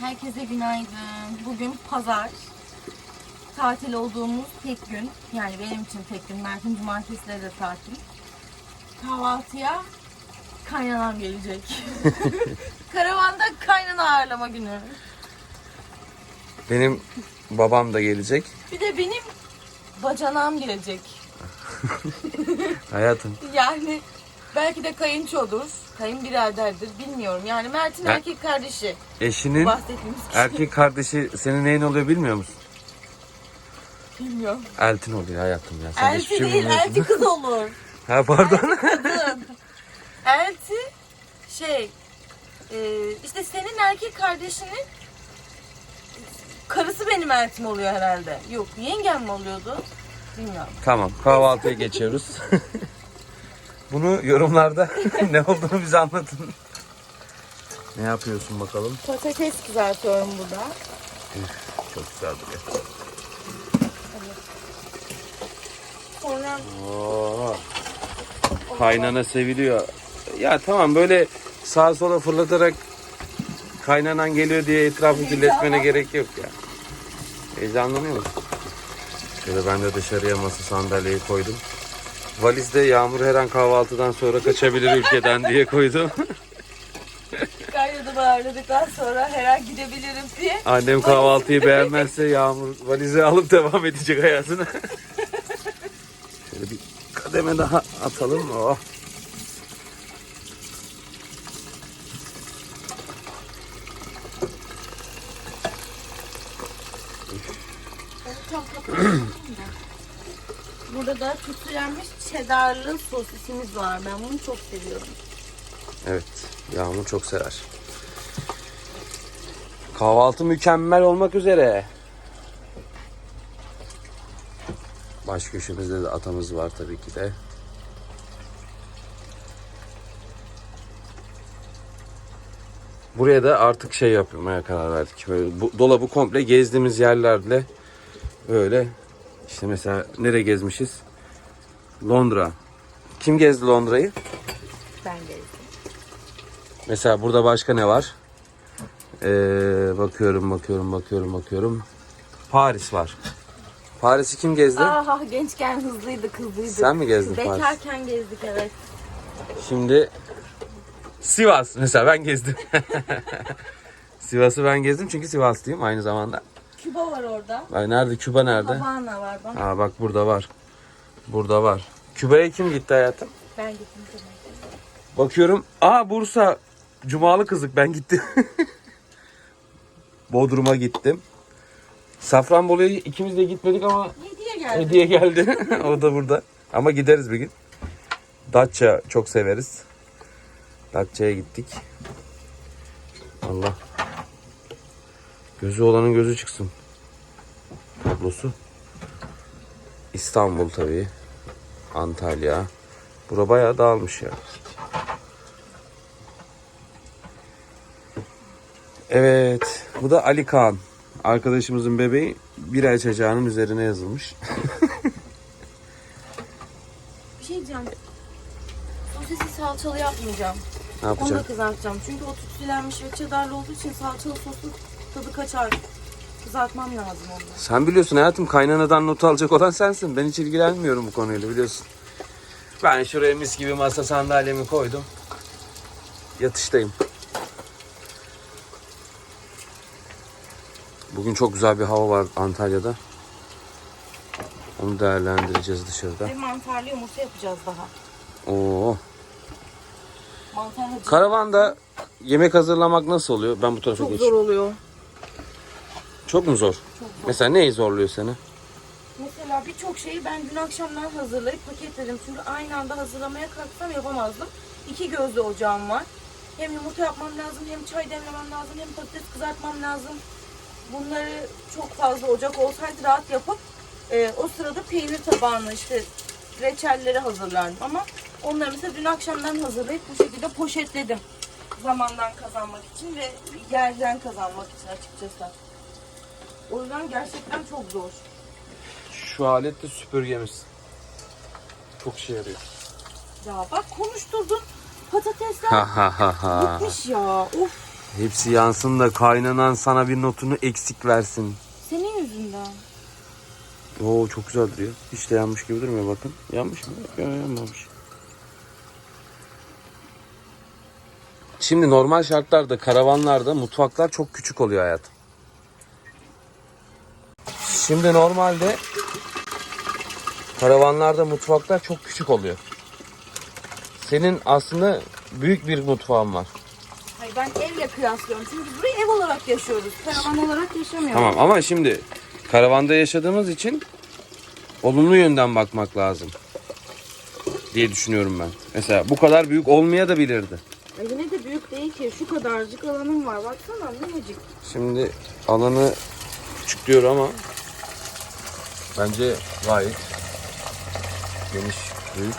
Herkese günaydın. Bugün pazar. Tatil olduğumuz tek gün. Yani benim için tek gün. Mert'in cumartesileri de tatil. Kahvaltıya kaynanam gelecek. Karavanda kaynana ağırlama günü. Benim babam da gelecek. Bir de benim bacanağım gelecek. Hayatım. Yani belki de kayınçodur. Kayınbiraderdir bilmiyorum. Yani Mert'in Ben- erkek kardeşi. Eşinin Bahsettiğimiz kişi. erkek kardeşi senin neyin oluyor bilmiyor musun? Bilmiyorum. Eltin oluyor hayatım ya. Sen hiçbir Elti şey değil, bilmiyorsun. elti kız olur. Ha pardon. Kadın. elti şey e, işte senin erkek kardeşinin karısı benim eltim oluyor herhalde. Yok yengem mi oluyordu? Bilmiyorum. tamam kahvaltıya geçiyoruz. Bunu yorumlarda ne olduğunu bize anlatın. Ne yapıyorsun bakalım? Patates kızartıyorum burada. Çok güzel duruyor. Sonra Oo. Kaynana seviliyor. Ya tamam böyle sağa sola fırlatarak kaynanan geliyor diye etrafı kirletmene gerek yok ya. Heyecanlanıyor musun? Şöyle ben de dışarıya masa sandalyeyi koydum. Valizde Yağmur her an kahvaltıdan sonra kaçabilir ülkeden diye koydum. kaynadı ağırladıktan sonra her an gidebilirim diye. Annem kahvaltıyı beğenmezse Yağmur valizi alıp devam edecek hayatına. Şöyle bir kademe daha atalım. Oh. Burada da tütsülenmiş cheddarlı sosisimiz var. Ben bunu çok seviyorum. Evet, Yağmur çok sever. Kahvaltı mükemmel olmak üzere. Baş köşemizde de atamız var tabii ki de. Buraya da artık şey yapmaya karar verdik. Böyle bu, dolabı komple gezdiğimiz yerlerle böyle işte mesela nereye gezmişiz? Londra. Kim gezdi Londra'yı? Ben gezdim. Mesela burada başka ne var? Ee, bakıyorum, bakıyorum, bakıyorum, bakıyorum. Paris var. Paris'i kim gezdi? Aha gençken hızlıydık hızlıydık. Sen mi gezdin Paris? Bekarken gezdik evet. Şimdi Sivas mesela ben gezdim. Sivas'ı ben gezdim çünkü Sivaslıyım aynı zamanda. Küba var orada. Ay nerede? Küba nerede? Havana var bak. Aa bak burada var. Burada var. Küba'ya kim gitti hayatım? Ben gittim tabii. Bakıyorum. Aa Bursa. Cumalı kızık ben gittim. Bodrum'a gittim. Safranbolu'ya ikimiz de gitmedik ama Hediye geldi. hediye geldi. o da burada. Ama gideriz bir gün. Datça çok severiz. Datça'ya gittik. Allah. Gözü olanın gözü çıksın. Tablosu. İstanbul tabii. Antalya. Bura bayağı dağılmış ya. Evet. Bu da Ali Kaan. Arkadaşımızın bebeği bir ay çacağının üzerine yazılmış. Bir şey diyeceğim. Sosisi salçalı yapmayacağım. ne Onu da yapacağım? kızartacağım. Çünkü o tütsülenmiş ve cheddarlı olduğu için salçalı soslu tadı kaçar. Kızartmam lazım onu. Sen biliyorsun hayatım kaynanadan not alacak olan sensin. Ben hiç ilgilenmiyorum bu konuyla biliyorsun. Ben şuraya mis gibi masa sandalyemi koydum. Yatıştayım. Bugün çok güzel bir hava var Antalya'da. Onu değerlendireceğiz dışarıda. Ve mantarlı yumurta yapacağız daha. Oo. Mantarlı Karavanda yemek hazırlamak nasıl oluyor? Ben bu tarafa çok zor geçeyim. oluyor. Çok mu zor? Çok zor. Mesela neyi zorluyor seni? Mesela birçok şeyi ben dün akşamdan hazırlayıp paketledim. Çünkü aynı anda hazırlamaya kalksam yapamazdım. İki gözlü ocağım var. Hem yumurta yapmam lazım, hem çay demlemem lazım, hem patates kızartmam lazım. Bunları çok fazla ocak olsaydı rahat yapıp e, o sırada peynir tabağını işte reçelleri hazırlardım. Ama onları mesela dün akşamdan hazırlayıp bu şekilde poşetledim. Zamandan kazanmak için ve yerden kazanmak için açıkçası. O yüzden gerçekten çok zor. Şu alet de süpürgemiz. Çok işe yarıyor. Ya bak konuşturdun. Patatesler Ha ha ha ha. bitmiş ya. Of. Hepsi yansın da kaynanan sana bir notunu eksik versin. Senin yüzünden. Oo çok güzel duruyor. Hiç de yanmış gibi durmuyor bakın. Yanmış mı? Yok yanmamış. Şimdi normal şartlarda karavanlarda mutfaklar çok küçük oluyor hayatım. Şimdi normalde karavanlarda mutfaklar çok küçük oluyor. Senin aslında büyük bir mutfağın var. Hayır ben evle kıyaslıyorum. Çünkü biz burayı ev olarak yaşıyoruz. Karavan olarak yaşamıyoruz. Tamam ama şimdi karavanda yaşadığımız için olumlu yönden bakmak lazım diye düşünüyorum ben. Mesela bu kadar büyük olmaya da bilirdi. Ay yine de büyük değil ki. Şu kadarcık alanım var. Baksana minicik. Şimdi alanı küçük diyor ama bence gayet geniş, büyük.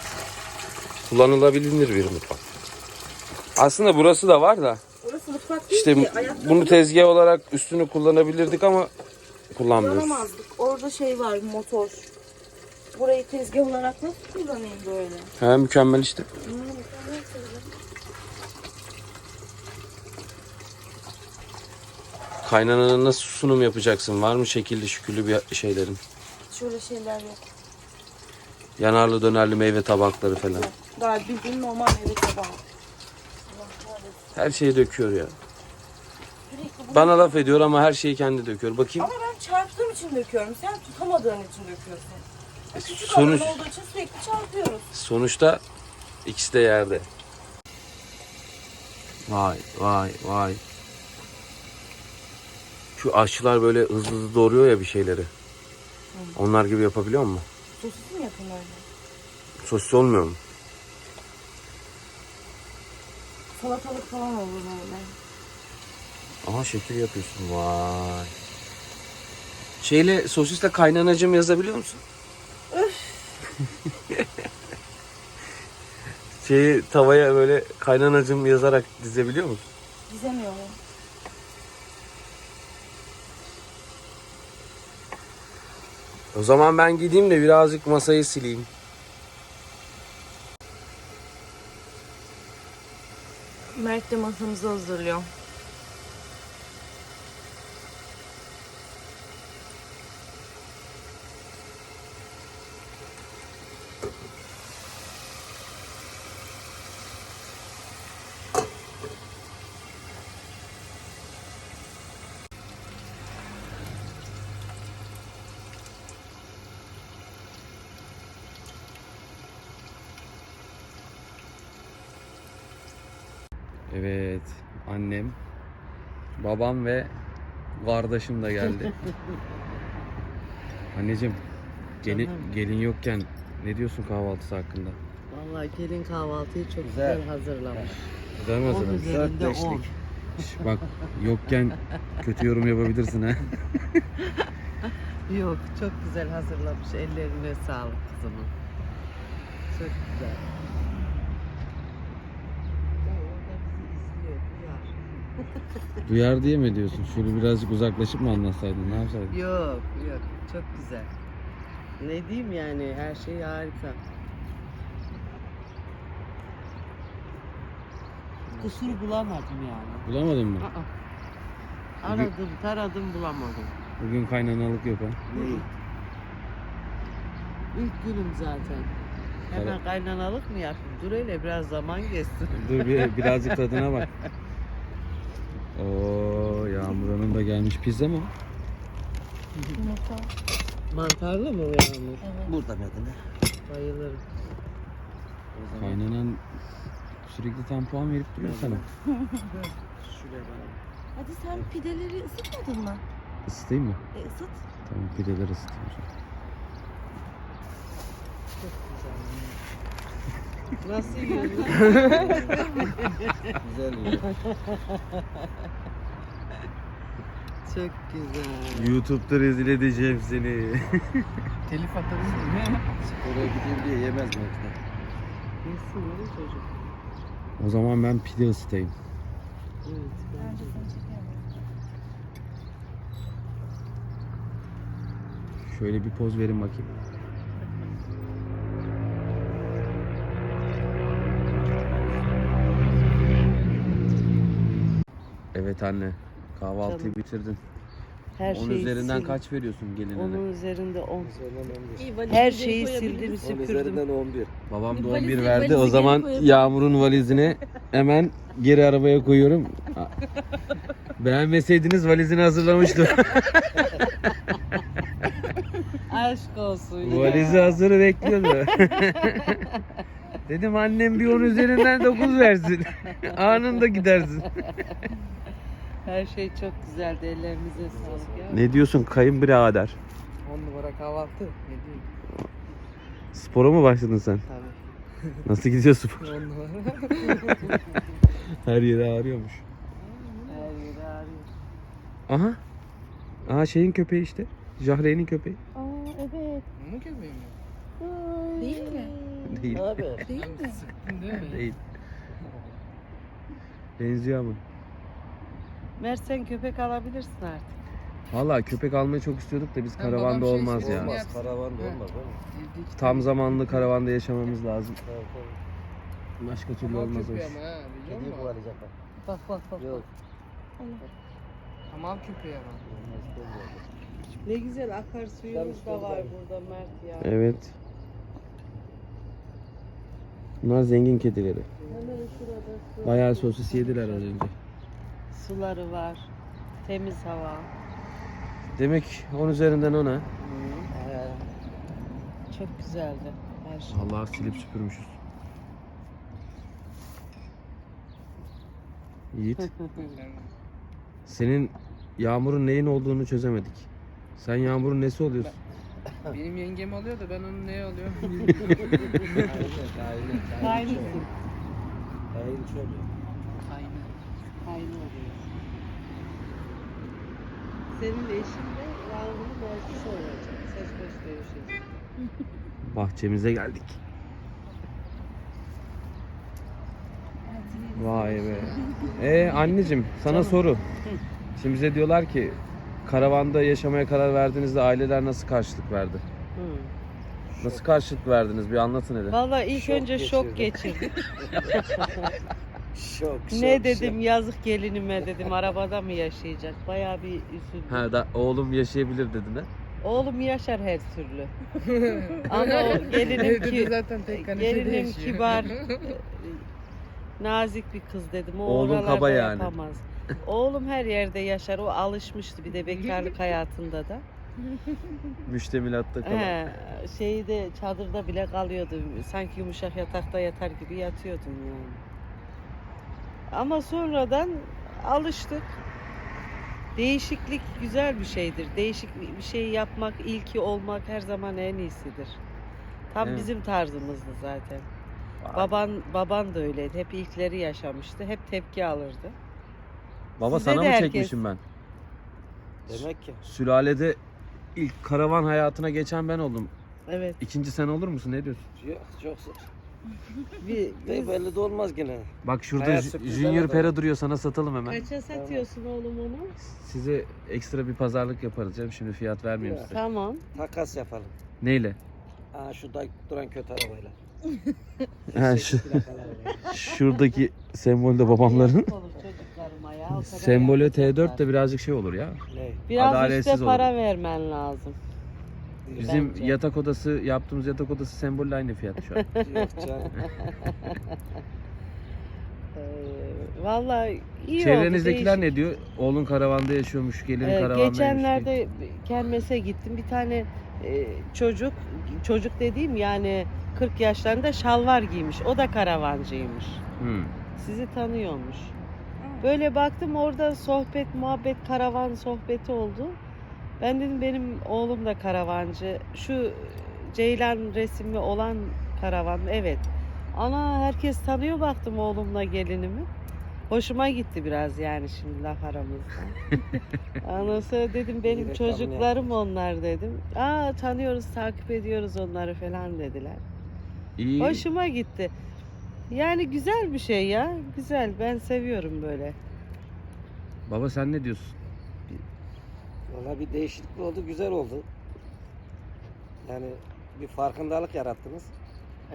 Kullanılabilir bir mutfak. Aslında burası da var da Orası mutfak değil işte ki. Bunu tezgah olarak üstünü kullanabilirdik ama kullanmıyoruz. kullanamazdık. Orada şey var motor. Burayı tezgah olarak nasıl kullanayım böyle? Ha, mükemmel işte. Kaynanana nasıl sunum yapacaksın? Var mı şekilli şükürlü bir şeylerin? Şöyle şeyler yok. Yanarlı dönerli meyve tabakları falan. Daha bildiğin normal meyve tabağı. Her şeyi döküyor ya. Sürekli Bana laf ediyor ama her şeyi kendi döküyor. Bakayım. Ama ben çarptığım için döküyorum. Sen tutamadığın için döküyorsun. Ve Küçük sonuç- alan olduğu için sürekli çarpıyoruz. Sonuçta ikisi de yerde. Vay vay vay. Şu aşçılar böyle hızlı hızlı doğruyor ya bir şeyleri. Onlar gibi yapabiliyor mu? Sosis mi yapın öyle? Sosis olmuyor mu? Salatalık falan olur öyle. Aha şekil yapıyorsun. Vay. Şeyle sosisle kaynanacım yazabiliyor musun? Şeyi tavaya böyle kaynanacım yazarak dizebiliyor musun? Dizemiyorum. O zaman ben gideyim de birazcık masayı sileyim. Mert de masamızı hazırlıyor. Evet, annem, babam ve kardeşim de geldi. Anneciğim, gelin, Canım. gelin yokken ne diyorsun kahvaltısı hakkında? Vallahi gelin kahvaltıyı çok güzel, hazırlamış. Güzel mi 10 hazırladın? üzerinde 10. Şş, Bak yokken kötü yorum yapabilirsin ha. Yok çok güzel hazırlamış. Ellerine sağlık kızımın. Çok güzel. Ya orada bizi izliyor, duyar. Diye mi diyorsun? Şöyle birazcık uzaklaşıp mı anlatsaydın? Ne yapsaydın? Yok yok çok güzel. Ne diyeyim yani her şey harika. Kusur bulamadım yani. Bulamadın mı? Aa. Aradım, taradım bulamadım. Bugün kaynanalık yok ha. İlk günüm zaten. Hemen kaynanalık mı yapayım? Dur öyle biraz zaman geçsin. Dur bir, birazcık tadına bak. Oo Yağmur Hanım da gelmiş pizza mı? Mantarlı mı o yağmur? Burada Medine. Bayılırım. Kaynanan sürekli tam puan verip duruyor sana. Şuraya bak. Hadi sen pideleri ısıtmadın mı? Isıtayım mı? E ısıt. Tamam pideleri ısıtayım. Çok güzel. Nasıl güzel yiyor. Çok güzel. YouTube'da rezil edeceğim seni. Telif atarız değil mi? Oraya gideyim diye yemez Medine. Yesin öyle çocuk. o zaman ben pide ısıtayım. Evet bence de. Şöyle bir poz verin bakayım. Evet anne. Kahvaltıyı Canım. bitirdin. Her Onun şeyi üzerinden sil- kaç veriyorsun gelinine? Onun üzerinde 10. Üzerinden 11. Her şeyi sildim Onun süpürdüm. üzerinden 11. Babam da Valizi- 11 verdi. valizi O geri zaman. Yağmur'un valizini hemen geri arabaya koyuyorum. Beğenmeseydiniz valizini hazırlamıştım. Aşk olsun ya. Valizi hazır bekliyordu. Dedim annem bir 10 üzerinden 9 versin. Anında gidersin. Her şey çok güzeldi. Ellerinize sağlık ya. Ne diyorsun kayınbirader? 10 numara kahvaltı. Ne diyeyim? Spora mı başladın sen? Tabii. Nasıl gidiyor spor? 10 numara. Her yeri ağrıyormuş. Her yeri ağrıyor. Aha. Aha şeyin köpeği işte. Jahre'nin köpeği. Aa evet. Mu köpeğim Değil mi? Değil. Abi. Değil mi? Sıktın değil mi? Değil. Benziyor ama. Mert sen köpek alabilirsin artık. Valla köpek almayı çok istiyorduk da biz babam karavanda şey olmaz istiyor, ya. Olmaz. yapsın. Olmaz değil mi? Tam zamanlı karavanda yaşamamız lazım. Başka türlü olmaz o köpeği iş. ama ha biliyor Kediyi musun? kovalayacaklar. Bak bak bak. Yok. Hamal köpeği ama. olmaz, olmaz. Ne güzel akarsuyumuz da var burada Mert ya. Evet. Bunlar zengin kedileri. Hemen şurada Bayağı sosis yediler az önce. Suları var. Temiz hava. Demek 10 üzerinden ona. Ee, Çok güzeldi her şey. Allah silip süpürmüşüz. Yiğit. Senin Yağmur'un neyin olduğunu çözemedik. Sen Yağmur'un nesi oluyorsun? Benim yengem alıyor da ben onun ne alıyor? Aynı. Aynı. Aynı çok. Aynen. Aynı oluyor. Senin eşin de Yağmur'un elçisi olacak. Ses gösterişi. Bahçemize geldik. Vay be. Ee anneciğim sana soru. Şimdi bize diyorlar ki karavanda yaşamaya karar verdiğinizde aileler nasıl karşılık verdi? Hı. Nasıl karşılık verdiniz bir anlatın hele. Vallahi ilk Şok önce şok geçirdim. geçirdim. Şok, ne şok, dedim yazık gelinime dedim arabada mı yaşayacak? Bayağı bir üzüldüm. Ha da oğlum yaşayabilir dedin ha. Oğlum yaşar her türlü. Ama o gelinim ki zaten tek kanepede gelinim yaşıyor. kibar nazik bir kız dedim. O Oğlun kaba yani. yapamaz. Oğlum her yerde yaşar. O alışmıştı bir de bekarlık hayatında da. Müştemilatta kalan. He, şeyde çadırda bile kalıyordu. Sanki yumuşak yatakta yatar gibi yatıyordum yani. Ama sonradan alıştık. Değişiklik güzel bir şeydir. Değişik bir şey yapmak, ilki olmak her zaman en iyisidir. Tam Evet. bizim tarzımızdı zaten. Vay. Baban baban da öyleydi. Hep ilkleri yaşamıştı. Hep tepki alırdı. Baba Size sana mı herkes- çekmişim ben? Demek ki. Sülalede ilk karavan hayatına geçen ben oldum. Evet. İkinci sen olur musun? Ne diyorsun? Yok çok zor. Bir, belli de olmaz gene. Bak şurada Hayat J- sürprizler Junior var. Pera duruyor sana satalım hemen. kaça satıyorsun oğlum onu? Size ekstra bir pazarlık yaparız canım. Şimdi fiyat vermeyeyim Ya. size. Tamam. Takas yapalım. Neyle? Aa şurada duran kötü arabayla. Ha, şu, Plakalarla. şuradaki sembolde babamların. Olur çocuklarıma ya. o kadar Sembolü yapacaklar. T4 de birazcık şey olur ya. ne? Biraz adaletsiz işte olur. para vermen lazım. Bizim Bence. yatak odası yaptığımız yatak odası sembolle aynı fiyat şu an. Yok canım. Ee, Vallahi iyi Çevrenizdekiler oldu. ne diyor? Oğlun karavanda yaşıyormuş, gelin Ee, karavanda geçenlerde kermese gittim. Bir tane e, çocuk, çocuk dediğim yani 40 yaşlarında şalvar giymiş. O da karavancıymış. Hmm. Sizi tanıyormuş. Böyle baktım orada sohbet, muhabbet, karavan sohbeti oldu. Ben dedim benim oğlum da karavancı. Şu Ceylan resimli olan karavan? Evet. Ana herkes tanıyor baktım oğlumla gelinimi. Hoşuma gitti biraz yani şimdi laf aramızda. Sonra dedim benim reklamını çocuklarım onlar dedim. Aa tanıyoruz, takip ediyoruz onları falan dediler. İyi. Hoşuma gitti. Yani güzel bir şey ya. Güzel. Ben seviyorum böyle. Baba sen ne diyorsun? Valla bir değişiklik oldu, güzel oldu. Yani bir farkındalık yarattınız.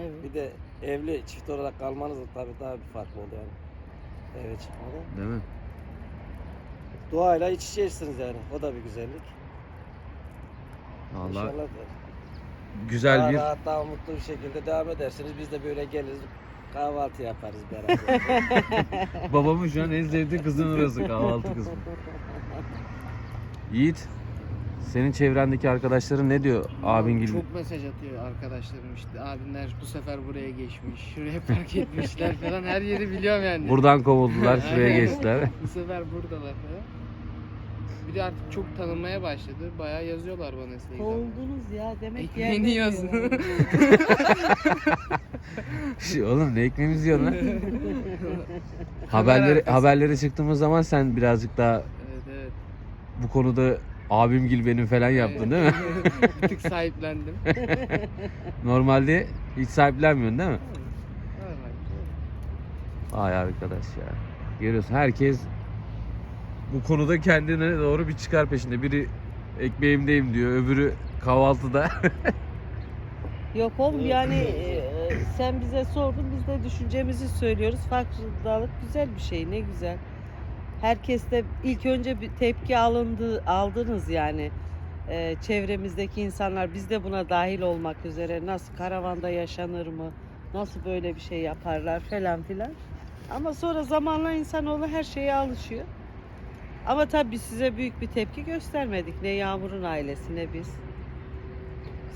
Evet. Bir de evli çift olarak kalmanız da tabii daha bir farklı oldu yani. Eve çıkmadan. Değil mi? Doğayla iç içeysiniz yani. O da bir güzellik. Vallahi İnşallah güzel daha bir rahat, daha mutlu bir şekilde devam edersiniz. Biz de böyle geliriz, kahvaltı yaparız beraber. babamın şu an en sevdiği kızın orası kahvaltı kısmı. Yiğit senin çevrendeki arkadaşların ne diyor abin gibi? Çok mesaj atıyor arkadaşlarım işte. Abinler bu sefer buraya geçmiş. Şuraya park etmişler falan. Her yeri biliyorum yani. Buradan kovuldular şuraya geçtiler. bu sefer buradalar falan. Bir de artık çok tanınmaya başladı. Bayağı yazıyorlar bana Instagram'da. Kovuldunuz ya demek Ekmeğini yazın. yiyorlar. Şey, Oğlum ne ekmeğimiz yiyorsun lan? haberleri, arkası. haberleri çıktığımız zaman sen birazcık daha. Bu konuda abimgil benim falan yaptın değil mi? bir tık sahiplendim. Normalde hiç sahiplenmiyorsun değil mi? Ay arkadaş ya. Görüyorsun herkes bu konuda kendine doğru bir çıkar peşinde. Biri ekmeğimdeyim diyor, öbürü kahvaltıda. Yok oğlum yani e, sen bize sordun biz de düşüncemizi söylüyoruz. Farklılık güzel bir şey ne güzel. Herkes de ilk önce bir tepki alındı aldınız yani. E, çevremizdeki insanlar biz de buna dahil olmak üzere nasıl karavanda yaşanır mı? Nasıl böyle bir şey yaparlar falan filan. Ama sonra zamanla insanoğlu her şeye alışıyor. Ama tabii size büyük bir tepki göstermedik. Ne Yağmur'un ailesi ne biz.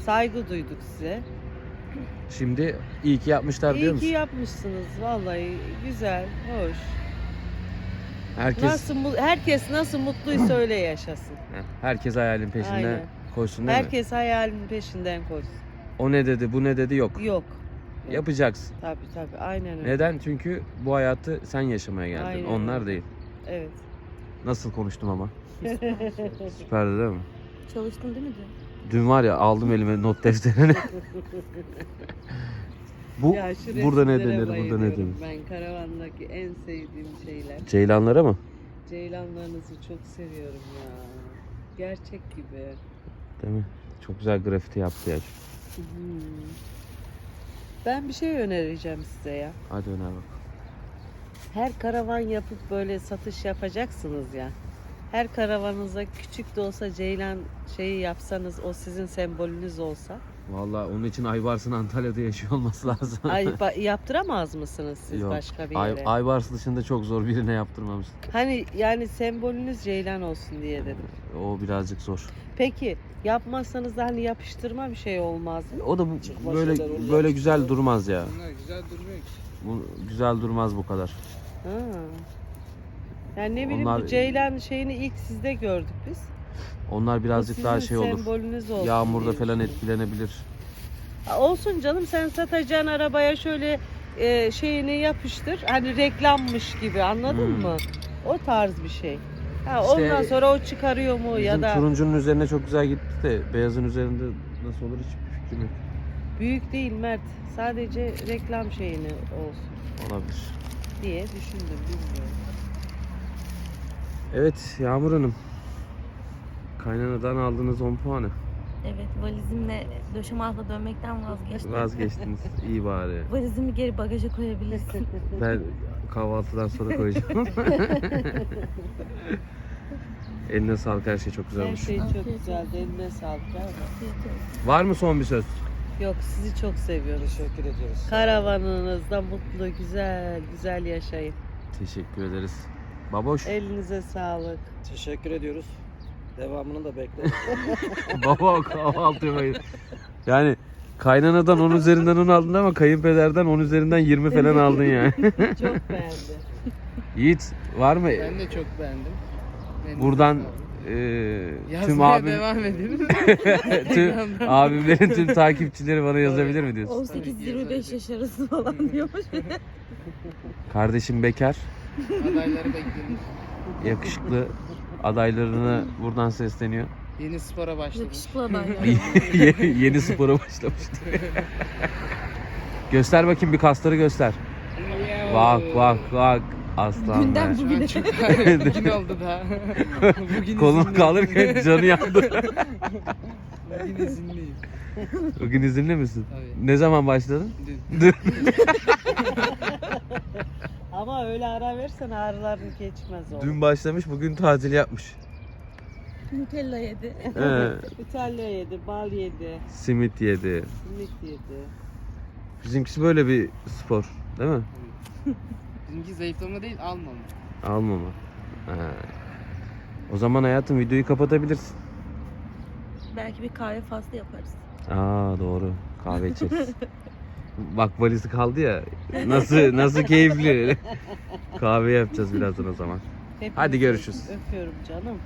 Saygı duyduk size. Şimdi iyi ki yapmışlar diyor İyi ki musun? yapmışsınız vallahi güzel, hoş. Herkes Nasıl mu- herkes nasıl mutluysa öyle yaşasın. Herkes hayalin peşinde Aynen. koşsun değil mi? Herkes hayalinin peşinden koşsun. O ne dedi, bu ne dedi yok. Yok. Yapacaksın. Tabii tabii aynen öyle. Neden? Çünkü bu hayatı sen yaşamaya geldin. Aynen Onlar değil. Evet. Nasıl konuştum ama? Süperdi değil mi? Çalıştın değil mi dün? Dün var ya aldım elime not defterini. bu Ya şu burada ne resimlere denir, burada ne bayılıyorum. denir? Ben karavandaki en sevdiğim şeyler. Ceylanlara mı? Ceylanlarınızı çok seviyorum ya. Gerçek gibi. Değil mi? Çok güzel grafiti yaptı ya. Hmm. Ben bir şey önereceğim size ya. Hadi öner bak. Her karavan yapıp böyle satış yapacaksınız ya. Her karavanınıza küçük de olsa ceylan şeyi yapsanız o sizin sembolünüz olsa. Vallahi onun için Aybars'ın Antalya'da yaşıyor olması lazım. Ay yaptıramaz mısınız siz Yok. başka bir Ay, yere? Aybars dışında çok zor birine yaptırmamıştım. Hani yani sembolünüz ceylan olsun diye dedim. O birazcık zor. Peki yapmazsanız da hani yapıştırma bir şey olmaz mı? O da bu, Çıkmaz böyle şeyler oluyor. böyle güzel durmaz ya. Bunlar güzel durmuyor ki. Bu güzel durmaz bu kadar. Ha. Yani ne bileyim Onlar- bu ceylan şeyini ilk sizde gördük biz. Onlar birazcık sizin daha şey olur. sembolünüz olsun Yağmurda diye falan düşündüm. etkilenebilir. Olsun canım sen satacağın arabaya şöyle e, şeyini yapıştır. Hani reklammış gibi anladın Hmm. mı? O tarz bir şey. Ha, İşte ondan sonra o çıkarıyor mu ya Bizim da turuncunun üzerine çok güzel gitti de beyazın üzerinde nasıl olur hiçbir fikrim yok. büyük değil Mert. Sadece reklam şeyini olsun Olabilir. diye düşündüm bilmiyorum. Evet Yağmur Hanım. Kaynanadan aldığınız 10 puanı. Evet valizimle döşeme altına dönmekten vazgeçtim. Vazgeçtiniz. İyi bari. Valizimi geri bagaja koyabilirsin. Ben kahvaltıdan sonra koyacağım. Eline sağlık her şey çok güzel Her şey çok güzeldi. Eline sağlık. Var mı son bir söz? Yok sizi çok seviyoruz. Teşekkür ediyoruz. Karavanınızda mutlu, güzel, güzel yaşayın. Teşekkür ederiz. Baboş. Elinize sağlık. Teşekkür ediyoruz. Devamını da bekleriz. Baba kahvaltı yapayım. Yani kaynanadan 10 üzerinden 10 aldın ama kayınpederden 10 üzerinden 20 falan aldın yani. Çok beğendim. Yiğit var mı? Ben de çok beğendim. Elinize Buradan eee tüm Yazmaya abim devam edin. tüm abimlerin tüm takipçileri bana yazabilir mi diyorsun? 18-25 yaş arası falan diyormuş. Kardeşim bekar, Adayları bekliyoruz. yakışıklı adaylarına buradan sesleniyor. Yeni spora başlamış. Yakışıklı. Yeni- Yeni spora başlamıştı. göster bakayım bir kasları göster. Bak bak bak aslan Günden be. Bugüne. çok bugün oldu da. Bugün Kolum kalırken canı yandı. Bugün izinliyim. Bugün izinli misin? Tabii. Ne zaman başladın? Dün. Ama öyle ara versen ağrıların geçmez o. Dün başlamış bugün tatil yapmış. Nutella yedi. He, İtalya yedi, bal yedi, simit yedi. simit yedi. Bizimkisi böyle bir spor değil mi? Bizimki zayıflama değil almama. Almama. He. O zaman hayatım videoyu kapatabilirsin. Belki bir kahve faslı yaparız. Aa doğru. Kahve içeriz. Bak valizi kaldı ya. Nasıl nasıl keyifli. Kahve yapacağız birazdan o zaman. Hadi görüşürüz. Öpüyorum canım.